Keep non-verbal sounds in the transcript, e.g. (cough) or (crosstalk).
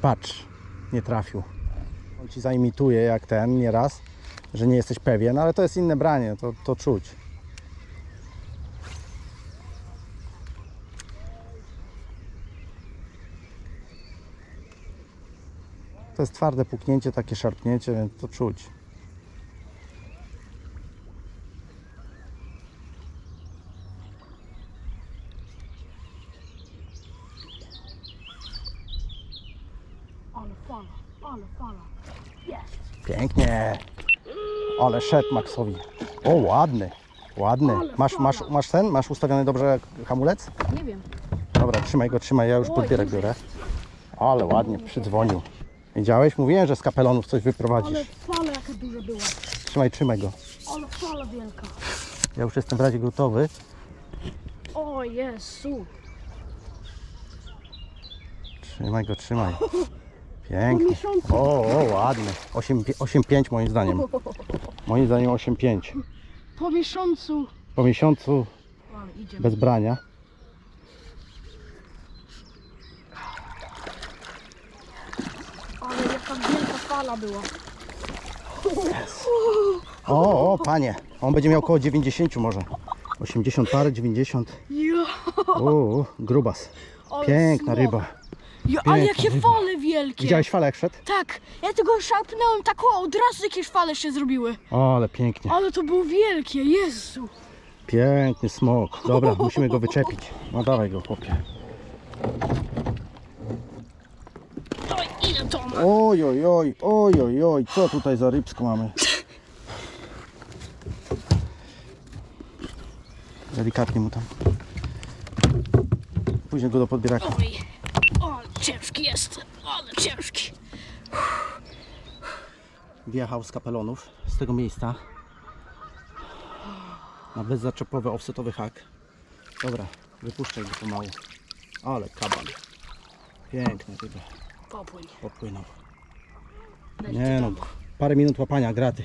Patrz, nie trafił. On ci zaimituje jak ten nieraz, że nie jesteś pewien, ale to jest inne branie, to, to czuć. To jest twarde puknięcie, takie szarpnięcie, więc to czuć. Ale fala, ale fala. Jest. Pięknie. Ale szedł Maxowi. O, ładny. Ładny. Masz, masz, masz ten? Masz ustawiony dobrze hamulec? Nie wiem. Dobra, trzymaj go, trzymaj. Ja już Oj, podbierak biorę. Ale ładnie przydzwonił. Widziałeś? Mówiłem, że z kapelonów coś Ale wyprowadzisz. fala jaka duża była. Trzymaj, trzymaj go. Ale fala wielka. Ja już jestem w razie gotowy. O Jezu. Trzymaj go, trzymaj. (laughs) Pięknie. O, o ładny. 8 pi- 8,5 moim zdaniem. Moim zdaniem 8,5. Po miesiącu. Po miesiącu bez brania. Ale jaka wielka fala była. O, o, panie. On będzie miał około 90 może. 80 parę, 90. Ja, O, grubas. Piękna ryba. Ja, ale Piękna jakie fale wielkie. Widziałeś falę jak szedł? Tak, ja tego szarpnąłem tak o, od razu jakieś fale się zrobiły. O, ale pięknie. Ale to było wielkie, Jezu. Piękny smok. Dobra, (laughs) musimy go wyczepić. No dawaj go, chłopie. Oj, ile to ma? Oj, oj, oj, oj, oj, oj, co tutaj za rybsko mamy? Delikatnie mu tam. Później go do podbieraka. Oj, ciężki jest, ale ciężki. Wjechał z kapelonów, z tego miejsca. Na bezzaczepowy offsetowy hak. Dobra, wypuszczaj go pomału. Ale kaban. Piękny ryba. Popłyń. Popłynął. Nie no, parę minut łapania graty.